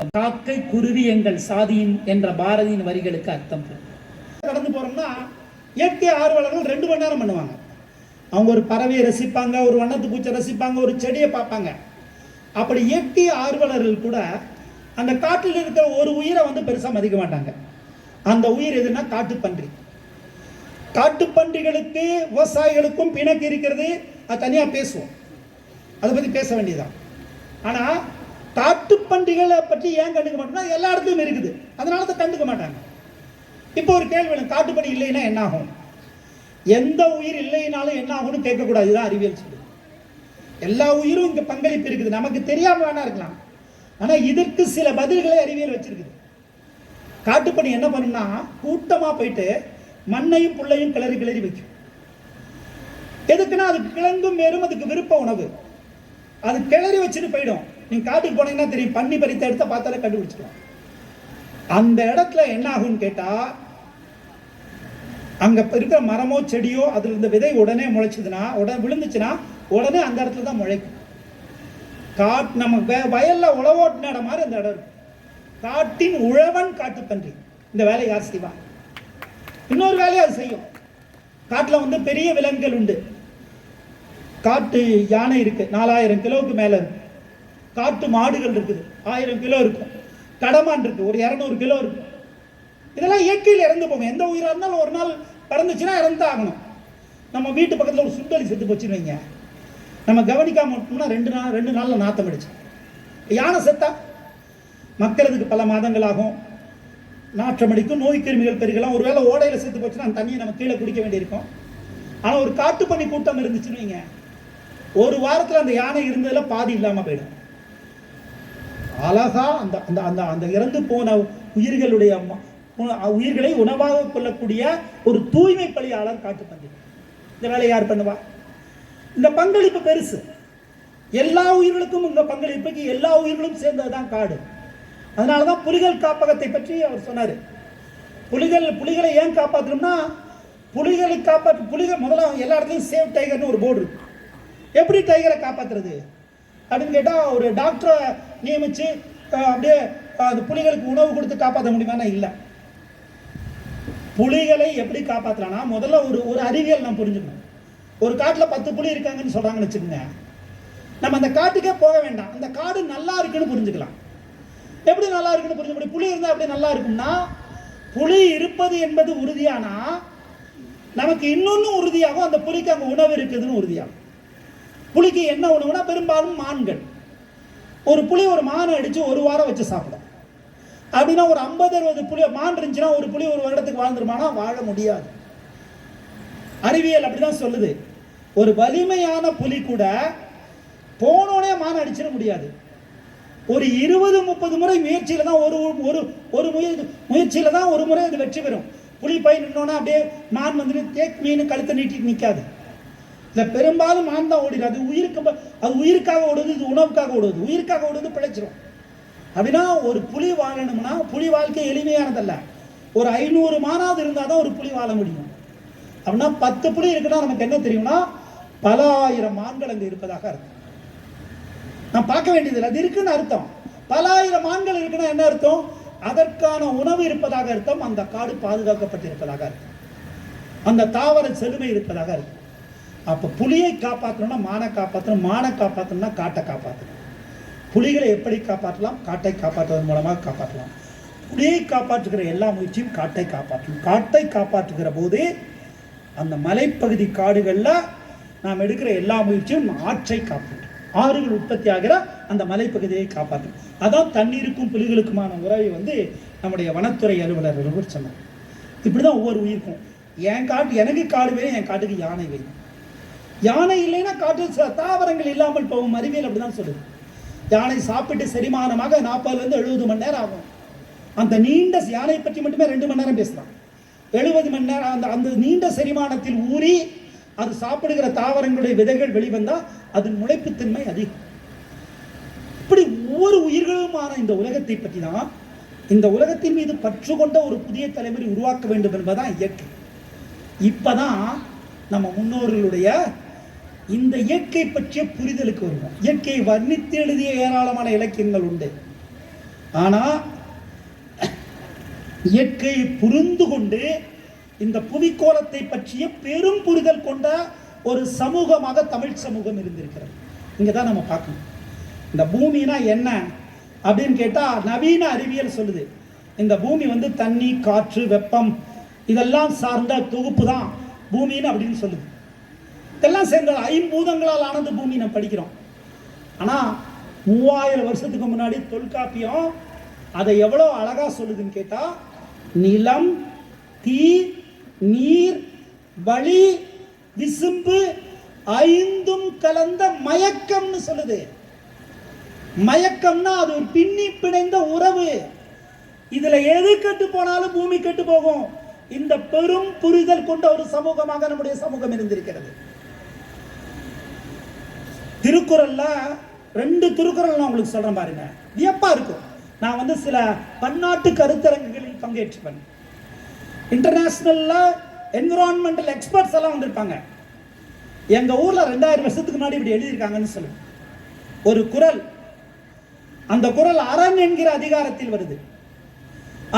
காக்கை குருவி எங்கள் சாதியின் என்ற பாரதியின் வரிகளுக்கு அர்த்தம். கடந்து போறோம்னா இயற்கை ஆர்வலர்கள் ரெண்டு மணி நேரம் பண்ணுவாங்க. அவங்க ஒரு பறவையை ரசிப்பாங்க ஒரு வண்ணத்து பூச்சை ரசிப்பாங்க ஒரு செடியை பார்ப்பாங்க. அப்படி இயற்கை ஆர்வலர்கள் கூட அந்த காட்டில் இருக்கிற ஒரு உயிரை வந்து பெருசா மதிக்க மாட்டாங்க. அந்த உயிர் எதுனா காட்டுப்பன்றி. காட்டுப்பன்றிகளுக்கு விவசாயிகளுக்கும் பிணக்கு இருக்கிறது. அது தனியாக பேசுவோம். அதை பற்றி பேச வேண்டியதுதான். ஆனால் காட்டுப்பன்றிகளை பற்றி ஏன் கண்டுக்க மாட்டோம்னா எல்லா இடத்துலையும் இருக்குது. அதனால அதை கண்டுக்க மாட்டாங்க. இப்போ ஒரு கேள்வி வேணும் காட்டுப்பன்றி இல்லைன்னா என்ன ஆகும்? எந்த உயிர் இல்லைனாலும் என்ன ஆகும்னு கேட்கக்கூடாது. இதுதான் அறிவியல் சொல்லுது. எல்லா உயிரும் இங்கே பங்களிப்பு இருக்குது. நமக்கு தெரியாம வேணா இருக்கலாம். ஆனால் இதற்கு சில பதில்களை அறிவியல் வச்சிருக்குது. காட்டுப்பணி என்ன பண்ணும்னா கூட்டமாக போயிட்டு மண்ணையும் புல்லையும் கிளறி கிளறி வைக்கும். எதுக்குன்னா அதுக்கு கிழங்கும் மேலும் அதுக்கு விருப்ப உணவு. அது கிளறி வச்சுட்டு போயிடும். நீங்கள் காட்டுக்கு போனீங்கன்னா தெரியும். பண்ணி பறித்த இடத்த பார்த்தாலே கண்டுபிடிச்சிக்கலாம். அந்த இடத்துல என்ன ஆகும்னு கேட்டால் அங்கே இருக்கிற மரமோ செடியோ அதில் இருந்த விதை உடனே முளைச்சதுன்னா உடனே விழுந்துச்சுன்னா உடனே அந்த இடத்துல தான் முளைக்கும். காட் நம்ம வயலில் வயல்ல உழவோட்டின இடம் மாதிரி அந்த இடம் இருக்கும். காட்டின் உழவன் காட்டுப்பன்றி. இந்த வேலையை யார் செய்வான் இன்னொரு வேலையை அது செய்யும். காட்டுல வந்து பெரிய விலங்குகள் உண்டு. காட்டு யானை இருக்கு. நாலாயிரம் கிலோவுக்கு மேலே இருக்குது காட்டு மாடுகள் இருக்குது. ஆயிரம் கிலோ இருக்கும். கடமான் இருக்கு. ஒரு இரநூறு கிலோ இருக்கும். இதெல்லாம் இயற்கையில் இறந்து போகும் எந்த உயிராக இருந்தாலும் ஒரு நாள் பிறந்துச்சுன்னா இறந்து ஆகணும். நம்ம வீட்டு பக்கத்தில் ஒரு சுண்டலி செத்து போச்சுன்னு வைங்க. நம்ம கவனிக்காம விட்டோம்னா ரெண்டு நாள் ரெண்டு நாளில் நாத்தம் அடிச்சு. யானை செத்தா? மக்களுக்கு பல மாதங்கள் ஆகும் நாற்றம் அடிக்கும் நோய் கிருமிகள் பெருகலாம். ஒருவேளை ஓடையில் செத்து போச்சுன்னா அந்த தண்ணியை நம்ம கீழே குடிக்க வேண்டியிருக்கும். ஆனால் ஒரு காட்டுப்பன்னி கூட்டம் இருந்துச்சுன்னு வைங்க. ஒரு வாரத்தில் அந்த யானை இருந்ததில் பாதி இல்லாமல் போயிடும். அழகா அந்த அந்த அந்த அந்த இறந்து போன உயிர்களுடைய உயிர்களை உணவாக கொள்ளக்கூடிய ஒரு தூய்மை பணியாளர் காட்டுப்பன்றி இந்த வேலையை யார் பண்ணுவா? இந்த பங்களிப்பு பெருசு. எல்லா உயிர்களுக்கும் இந்த பங்களிப்புக்கு எல்லா உயிர்களும் சேர்ந்தது தான் காடு. அதனால தான் புலிகள் காப்பகத்தை பற்றி அவர் சொன்னார். புலிகள் புலிகளை ஏன் காப்பாற்றணும்னா புலிகளை காப்பாற்ற புலிகள் முதல்ல எல்லா இடத்துலையும் சேவ் டைகர்னு ஒரு போர்டு இருக்கு. எப்படி டைகரை காப்பாத்துறது? அப்படின்னு கேட்டால் ஒரு டாக்டரை நியமித்து அப்படியே அந்த புலிகளுக்கு உணவு கொடுத்து காப்பாற்ற முடியுமானா இல்லை. புலிகளை எப்படி காப்பாற்றலாம்னா முதல்ல ஒரு ஒரு அறிவியல் நம்ம புரிஞ்சுக்கணும். ஒரு காட்டில் பத்து புலி இருக்காங்கன்னு சொல்கிறாங்கன்னு வச்சுக்கோங்க. நம்ம அந்த காட்டுக்கே போக வேண்டாம். அந்த காடு நல்லா இருக்குன்னு புரிஞ்சுக்கலாம். எப்படி நல்லா இருக்குன்னு புரிஞ்ச முடியும் புலி இருந்தால் அப்படி நல்லா இருக்கும்னா புலி இருப்பது என்பது உறுதியானா நமக்கு இன்னொன்று உறுதியாகும் அந்த புலிக்கு அங்கே உணவு இருக்குதுன்னு உறுதியாகும். புலிக்கு என்ன உணவுனா பெரும்பாலும் மான்கள். ஒரு புலி ஒரு மானை அடித்து ஒரு வாரம் வச்சு சாப்பிடும். அப்படின்னா ஒரு ஐம்பது அறுபது புளி மான் இருந்துச்சுன்னா ஒரு புளி ஒரு வருடத்துக்கு வாழ்ந்துருமானா? வாழ முடியாது. அறிவியல் அப்படிதான் சொல்லுது. ஒரு வலிமையான புலி கூட போனோடனே மான் அடிச்சிட முடியாது. ஒரு இருபது முப்பது முறை முயற்சியில தான் ஒரு ஒரு ஒரு முயற்சி முயற்சியில தான் ஒரு முறை அது வெற்றி பெறும். புலி போய் நின்னோன்னா அப்படியே மான் வந்துட்டு தேக் மீன் கழுத்தை நீட்டிட்டு நிற்காது இல்லை பெரும்பாலும் மான் தான் ஓடிடும் அது உயிருக்கு ப- அது உயிருக்காக ஓடுது இது உணவுக்காக ஓடுது. உயிருக்காக ஓடுது பிழைச்சிரும். அப்படின்னா ஒரு புலி வாழணும்னா புலி வாழ்க்கை எளிமையானதல்ல. ஒரு ஐநூறு மானாவது இருந்தால் தான் ஒரு புலி வாழ முடியும். அப்படின்னா பத்து புலி இருக்குன்னா நமக்கு என்ன தெரியும்னா பல ஆயிரம் மான்கள் அங்கே இருப்பதாக அர்த்தம். நான் பார்க்க வேண்டியதில்லை அது இருக்குன்னு அர்த்தம். பல ஆயிரம் மான்கள் இருக்குன்னா என்ன அர்த்தம்? அதற்கான உணவு இருப்பதாக அர்த்தம். அந்த காடு பாதுகாக்கப்பட்டிருப்பதாக அர்த்தம். அந்த தாவர செழுமை இருப்பதாக அர்த்தம். அப்போ புலியை காப்பாற்றணும்னா மானை காப்பாற்றணும் மானை காப்பாற்றணும்னா காட்டை காப்பாற்றணும் புலிகளை எப்படி காப்பாற்றலாம்? காட்டை காப்பாற்றுவதன் மூலமாக காப்பாற்றலாம். புலியை காப்பாற்றுகிற எல்லா முயற்சியும் காட்டை காப்பாற்றும். காட்டை காப்பாற்றுகிற போது அந்த மலைப்பகுதி காடுகளில் நாம் எடுக்கிற எல்லா முயற்சியும் ஆற்றை காப்பாற்றும். ஆறுகள் உற்பத்தி ஆகிற அந்த மலைப்பகுதியை காப்பாற்றும். அதான் தண்ணீருக்கும் புலிகளுக்குமான உறவை வந்து நம்முடைய வனத்துறை அலுவலர் ஒருவர் சொன்னார். இப்படி தான் ஒவ்வொரு உயிருக்கும். என் காட்டு எனக்கு காடு வேணும் என் காட்டுக்கு யானை வேணும். யானை இல்லைன்னா காட்டில் சில தாவரங்கள் இல்லாமல் போகும் அறிவியல் அப்படிதான் சொல்லுது. யானை சாப்பிட்டு செரிமானமாக நாற்பதுலேருந்து எழுபது மணி நேரம் ஆகும். அந்த நீண்ட யானை பற்றி மட்டுமே ரெண்டு மணி நேரம் பேசலாம். எழுபது மணி நேரம் அந்த அந்த நீண்ட செரிமானத்தில் ஊறி அது சாப்பிடுகிற தாவரங்களுடைய விதைகள் வெளிவந்தால் அதன் முளைப்புத்தன்மை அதிகம். இப்படி ஒவ்வொரு உயிர்களுமான இந்த உலகத்தை பற்றி தான் இந்த உலகத்தின் மீது பற்று கொண்ட ஒரு புதிய தலைமுறை உருவாக்க வேண்டும் என்பதுதான் இயற்கை. இப்போதான் நம்ம முன்னோர்களுடைய இந்த இயற்கை பற்றிய புரிதலுக்கு வருவோம். இயற்கையை வர்ணித்து எழுதிய ஏராளமான இலக்கியங்கள் உண்டு. ஆனால் இயற்கையை புரிந்து கொண்டு இந்த புவிக்கோலத்தை பற்றிய பெரும் புரிதல் கொண்ட ஒரு சமூகமாக தமிழ் சமூகம் இருந்திருக்கிறது. இங்கே தான் நம்ம பார்க்கணும். இந்த பூமினா என்ன அப்படின்னு கேட்டால் நவீன அறிவியல் சொல்லுது. இந்த பூமி வந்து தண்ணி காற்று வெப்பம் இதெல்லாம் சார்ந்த தொகுப்பு தான் பூமின்னு அப்படின்னு சொல்லுது. இதெல்லாம் சேர்ந்த ஐம்பூதங்களால் ஆனந்த பூமி நம்ம படிக்கிறோம். ஆனால் மூவாயிரம் வருஷத்துக்கு முன்னாடி தொல்காப்பியம் அதை எவ்வளோ அழகாக சொல்லுதுன்னு கேட்டால் நிலம் தீ நீர் வழி விசும்பு ஐந்தும் கலந்த மயக்கம்னு சொல்லுது. மயக்கம்னா அது ஒரு பின்னி பிணைந்த உறவு. இதுல எது கெட்டு போனாலும் பூமி கெட்டு போகும். இந்த பெரும் புரிதல் கொண்ட ஒரு சமூகமாக நம்முடைய சமூகம் இருந்திருக்கிறது. திருக்குறளில் ரெண்டு திருக்குறள் நான் உங்களுக்கு சொல்கிறேன் பாருங்க. வியப்பாக இருக்கும். நான் வந்து சில பன்னாட்டு கருத்தரங்குகளில் பங்கேற்றுப்பேன் இன்டர்நேஷ்னலில் என்விரான்மெண்டல் எக்ஸ்பர்ட்ஸ் எல்லாம் வந்திருப்பாங்க. எங்கள் ஊரில் ரெண்டாயிரம் வருஷத்துக்கு முன்னாடி இப்படி எழுதியிருக்காங்கன்னு சொல்லுங்க ஒரு குரல். அந்த குரல் அரண் என்கிற அதிகாரத்தில் வருது.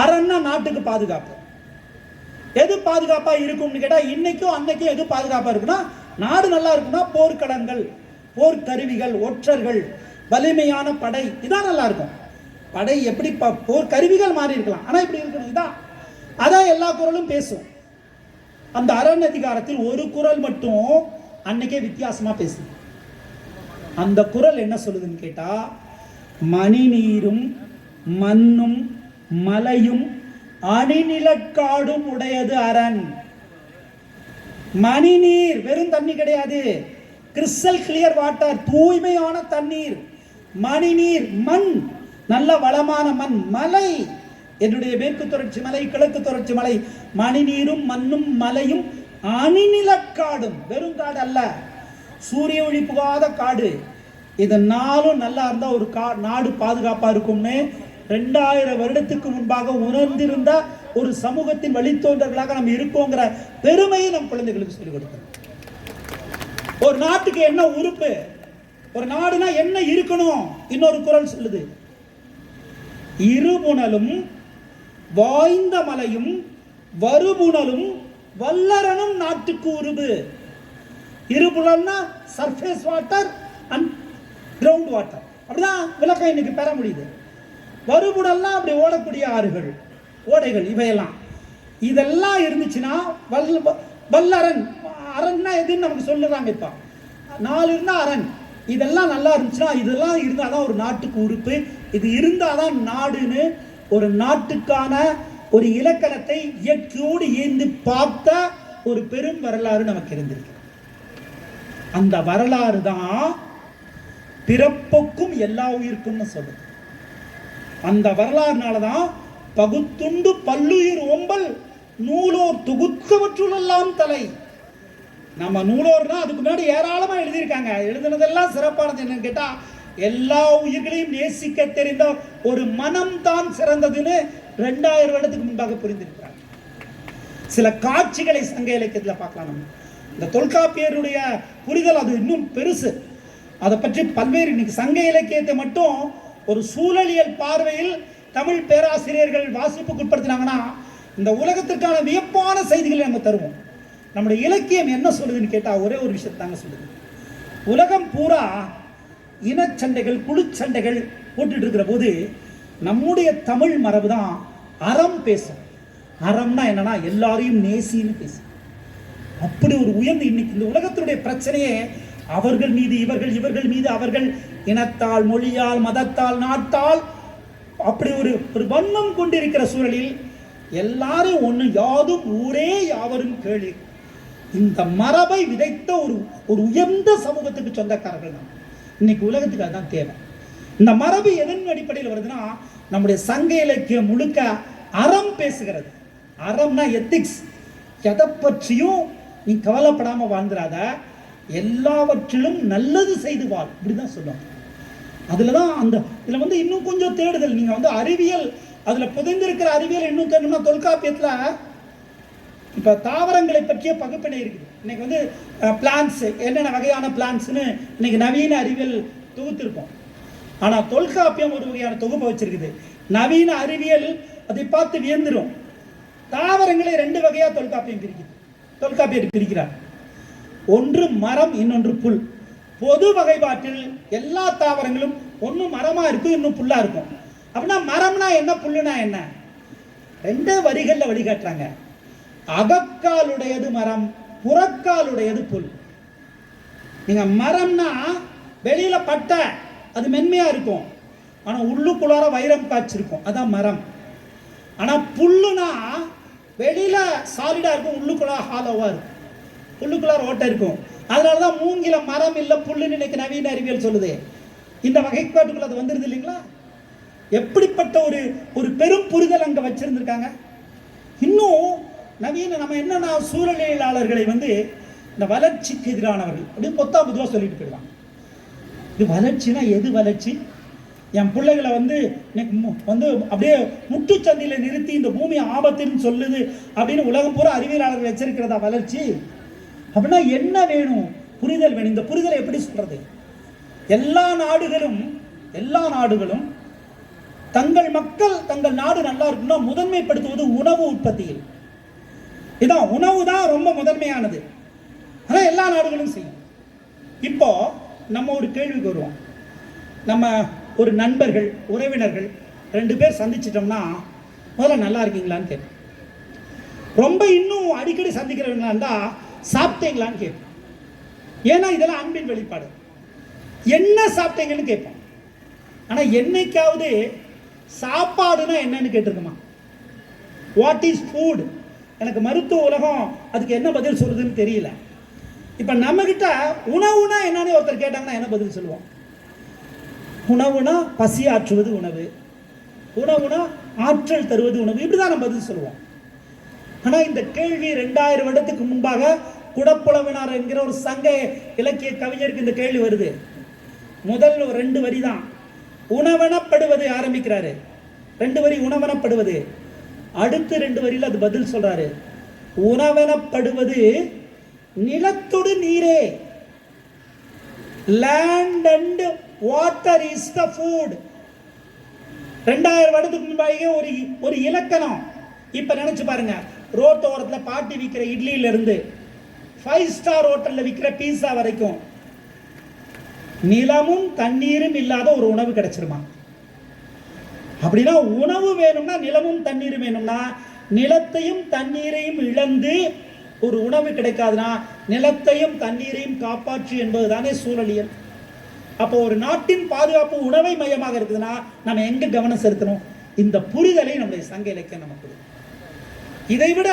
அரண்னா நாட்டுக்கு பாதுகாப்பு. எது பாதுகாப்பாக இருக்கும்னு கேட்டால் இன்னைக்கும் அன்னைக்கும் எது பாதுகாப்பாக இருக்குன்னா நாடு நல்லா இருக்குன்னா போர்க்கடங்கள் போர்க்கருவிகள் ஒற்றர்கள் வலிமையான படை இதான் நல்லா இருக்கும் படை எப்படி ப- போர்க்கருவிகள் மாறி இருக்கலாம். ஆனால் இப்படி இருக்கிறது இதான். அதான் எல்லா குரலும் பேசும். அந்த அரண் அதிகாரத்தில் ஒரு குரல் மட்டும் அன்னைக்கே வித்தியாசமாக பேசுது. அந்த குரல் என்ன சொல்லுதுன்னு கேட்டா மணிநீரும் மண்ணும் மலையும் அணிநிலக்காடும் உடையது அரண். மணிநீர் வெறும் தண்ணி கிடையாது. கிறிஸ்டல் கிளியர் வாட்டர் தூய்மையான தண்ணீர் மணிநீர் மண் நல்ல வளமான மண் மலை. என்னுடைய மேற்கு தொடர்ச்சி மலை கிழக்கு தொடர்ச்சி மலை மணிநீரும் மண்ணும் மலையும் அணிநிலக்காடும் வெறும் காடு அல்ல. சூரிய ஒளி புகாத காடு. இது நாளும் நல்லா இருந்தால் ஒரு கா நாடு பாதுகாப்பாக இருக்கும்னு ரெண்டாயிரம் வருடத்துக்கு முன்பாக உணர்ந்திருந்த ஒரு சமூகத்தின் வழித்தோன்றர்களாக நம்ம இருக்கோங்கிற பெருமையை நம் குழந்தைகளுக்கு சொல்லிக் கொடுக்கணும் ஒரு நாட்டுக்கு என்ன உறுப்பு? ஒரு நாடுனா என்ன இருக்கணும்? இன்னொரு குரல் சொல்லுது. இருபுணலும் வாய்ந்த மலையும் வருபுணலும் வல்லரனும் நாட்டுக்கு உருபு. இருபுணல்னா surface water and ground water அப்படிதான் விளக்கம் இன்னைக்கு பெற முடியுது. வருபுணல்னா அப்படி ஓடக்கூடிய ஆறுகள் ஓடைகள் இவையெல்லாம். இதெல்லாம் இருந்துச்சுன்னா வல் வல்லரண் அரண்னா எதுன்னு நமக்கு சொல்லுறாங்க இப்போ. நாலு இருந்தால் அரண். இதெல்லாம் நல்லா இருந்துச்சுன்னா இதெல்லாம் இருந்தால் தான் ஒரு நாட்டுக்கு உறுப்பு. இது இருந்தால் தான் நாடுன்னு ஒரு நாட்டுக்கான ஒரு இலக்கணத்தை இயற்கையோடு ஏந்து பார்த்த ஒரு பெரும் வரலாறு நமக்கு இருந்திருக்கு. அந்த வரலாறு தான் பிறப்புக்கும் எல்லா உயிருக்கும்னு சொல்லுது அந்த வரலாறுனால தான் பகுத்துண்டு பல்லுயிர் ஒம்பல் நூலோர் தொகுத்தவற்றுள்ளெல்லாம் தலை. நம்ம நூலோர்னா அதுக்கு முன்னாடி ஏராளமாக எழுதியிருக்காங்க. எழுதுனதெல்லாம் சிறப்பானது என்னன்னு கேட்டால் எல்லா உயிர்களையும் நேசிக்க தெரிந்த ஒரு மனம் தான் சிறந்ததுன்னு ரெண்டாயிரம் வருடத்துக்கு முன்பாக புரிந்திருக்கிறாங்க சில காட்சிகளை சங்க இலக்கியத்தில் பார்க்கலாம் நம்ம. இந்த தொல்காப்பியருடைய புரிதல் அது இன்னும் பெருசு. அதை பற்றி பல்வேறு இன்னைக்கு சங்க இலக்கியத்தை மட்டும் ஒரு சூழலியல் பார்வையில் தமிழ் பேராசிரியர்கள் வாசிப்புக்கு உட்படுத்தினாங்கன்னா இந்த உலகத்திற்கான வியப்பான செய்திகளை நம்ம தருவோம். நம்முடைய இலக்கியம் என்ன சொல்லுதுன்னு கேட்டால் ஒரே ஒரு விஷயத்தாங்க சொல்லுது. உலகம் பூரா இனச்சண்டைகள் குழுச்சண்டைகள் போட்டுட்டு இருக்கிற போது நம்முடைய தமிழ் மரபு தான் அறம் பேசும். அறம்னா என்னன்னா எல்லாரையும் நேசின்னு பேசும். அப்படி ஒரு உயர்ந்து இன்னைக்கு இந்த உலகத்தினுடைய பிரச்சனையே அவர்கள் மீது இவர்கள் இவர்கள் மீது அவர்கள் இனத்தால் மொழியால் மதத்தால் நாட்டால் அப்படி ஒரு ஒரு வன்மம் கொண்டிருக்கிற சூழலில் எல்லாரும் ஒன்று யாதும் ஊரே யாவரும் கேளு. இந்த மரபை விதைத்த ஒரு ஒரு உயர்ந்த சமூகத்துக்கு சொந்தக்காரர்கள் தான். இன்னைக்கு உலகத்துக்கு அதுதான் தேவை. இந்த மரபு எதன் அடிப்படையில் வருதுன்னா நம்முடைய சங்க இலக்கியம் முழுக்க அறம் பேசுகிறது. அறம்னா எத்திக்ஸ் எதை பற்றியும் நீ கவலைப்படாமல் வாழ்ந்துடாத எல்லாவற்றிலும் நல்லது செய்து வாழ். இப்படிதான் சொல்லுவாங்க. அதுல தான் அந்த இதில் வந்து இன்னும் கொஞ்சம் தேடுதல். நீங்கள் வந்து அறிவியல் அதுல புதைந்திருக்கிற அறிவியல் இன்னும் தெரியுமா தொல்காப்பியத்தில் இப்போ தாவரங்களை பற்றிய பகுப்பினை இருக்குது. இன்னைக்கு வந்து பிளான்ஸ் என்னென்ன வகையான பிளான்ஸ்னு இன்னைக்கு நவீன அறிவியல் தொகுத்திருப்போம். ஆனால் தொல்காப்பியம் ஒரு வகையான தொகுப்பு வச்சிருக்குது. நவீன அறிவியல் அதை பார்த்து வியந்துடும் தாவரங்களை ரெண்டு வகையாக தொல்காப்பியம் பிரிக்குது. தொல்காப்பியர் பிரிக்கிறார். ஒன்று மரம் இன்னொன்று புல். பொது வகைப்பாட்டில் எல்லா தாவரங்களும் ஒன்று மரமாக இருக்கும் இன்னும் புல்லாக இருக்கும். அப்படின்னா மரம்னா என்ன புல்லுனா என்ன? ரெண்டு வரிகளில் வழிகாட்டுறாங்க அகக்காலுடையது மரம் புறக்காலுடையது புல். நீங்க மரம்னா வெளியில பட்டை அது மென்மையா இருக்கும். ஆனா உள்ளுக்குள்ளார வைரம் காய்ச்சிருக்கும். அதான் மரம். ஆனா புல்லுனா வெளியில சாலிடா இருக்கும் உள்ளுக்குள்ளார ஹாலோவா இருக்கும். உள்ளுக்குள்ளார ஓட்டை இருக்கும். அதனாலதான் மூங்கில மரம் இல்லை புல்லுன்னு இன்னைக்கு நவீன அறிவியல் சொல்லுது. இந்த வகைப்பாட்டுக்குள்ள அது வந்துருது இல்லைங்களா? எப்படிப்பட்ட ஒரு ஒரு பெரும் புரிதல் அங்கே வச்சிருந்திருக்காங்க? இன்னும் நவீன நம்ம என்னென்னா சூழலியலாளர்களை வந்து இந்த வளர்ச்சிக்கு எதிரானவர்கள் அப்படின்னு பொத்தா பொதுவாக சொல்லிட்டு போயிடுவாங்க. இது வளர்ச்சினா எது வளர்ச்சி? என் பிள்ளைகளை வந்து மு- வந்து அப்படியே முட்டுச்சந்தியில் நிறுத்தி இந்த பூமி ஆபத்துன்னு சொல்லுது அப்படின்னு உலகம் பூரா அறிவியலாளர்கள் வச்சிருக்கிறதா வளர்ச்சி? அப்படின்னா என்ன வேணும்? புரிதல் வேணும். இந்த புரிதலை எப்படி சொல்றது? எல்லா நாடுகளும் எல்லா நாடுகளும் தங்கள் மக்கள் தங்கள் நாடு நல்லா இருக்குன்னா முதன்மைப்படுத்துவது உணவு உற்பத்தியில். இதான் உணவு தான் ரொம்ப முதன்மையானது. அதான் எல்லா நாடுகளும் செய்யும். இப்போ நம்ம ஒரு கேள்விக்கு வருவோம். நம்ம ஒரு நண்பர்கள் உறவினர்கள் ரெண்டு பேர் சந்திச்சிட்டோம்னா முதல்ல நல்லா இருக்கீங்களான்னு கேட்போம். ரொம்ப இன்னும் அடிக்கடி சந்திக்கிறவங்களா இருந்தால் சாப்பிட்டீங்களான்னு கேட்போம். ஏன்னா இதெல்லாம் அன்பின் வெளிப்பாடு. என்ன சாப்பிட்டீங்கன்னு கேட்போம். ஆனால் என்னைக்காவது சாப்பாடுனா என்னன்னு கேட்டிருக்குமா? வாட் இஸ் ஃபுட் எனக்கு மருத்துவ உலகம் அதுக்கு என்ன பதில் சொல்றதுன்னு தெரியல. இப்போ நம்ம கிட்ட உணவுனா என்னன்னு ஒருத்தர் கேட்டாங்கன்னா என்ன பதில் சொல்லுவோம் உணவுனா பசி ஆற்றுவது உணவு. உணவுனா ஆற்றல் தருவது உணவு. இப்படிதான் நம்ம பதில் சொல்லுவோம். ஆனால் இந்த கேள்வி ரெண்டாயிரம் வருடத்துக்கு முன்பாக குடப்புலவினார் என்கிற ஒரு சங்க இலக்கிய கவிஞருக்கு இந்த கேள்வி வருது. முதல் ஒரு ரெண்டு வரி தான் உணவனப்படுவது ஆரம்பிக்கிறாரு. ரெண்டு வரி உணவனப்படுவது. அடுத்து ரெண்டு வரியில் அது பதில் சொல்றாரு. உணவனப்படுவது நிலத்தொடு நீரே. Land and water is the food ரெண்டாயிரம் வருடத்துக்கு முன்பாக ஒரு ஒரு இலக்கணம். இப்போ நினச்சி பாருங்க. ரோட்டோரத்தில் பாட்டி விற்கிற இட்லியிலேருந்து ஃபைவ் ஸ்டார் ஹோட்டலில் விற்கிற பீஸா வரைக்கும் நிலமும் தண்ணீரும் இல்லாத ஒரு உணவு கிடைச்சிருமா? அப்படின்னா உணவு வேணும்னா நிலமும் தண்ணீரும் வேணும்னா நிலத்தையும் தண்ணீரையும் இழந்து ஒரு உணவு கிடைக்காதுன்னா நிலத்தையும் தண்ணீரையும் காப்பாற்று என்பதுதானே சூழலியல். அப்போ ஒரு நாட்டின் பாதுகாப்பு உணவை மையமாக இருக்குதுன்னா நம்ம எங்க கவனம் செலுத்தணும்? இந்த புரிதலை நம்முடைய சங்க இலக்கியம் நமக்கு இதை விட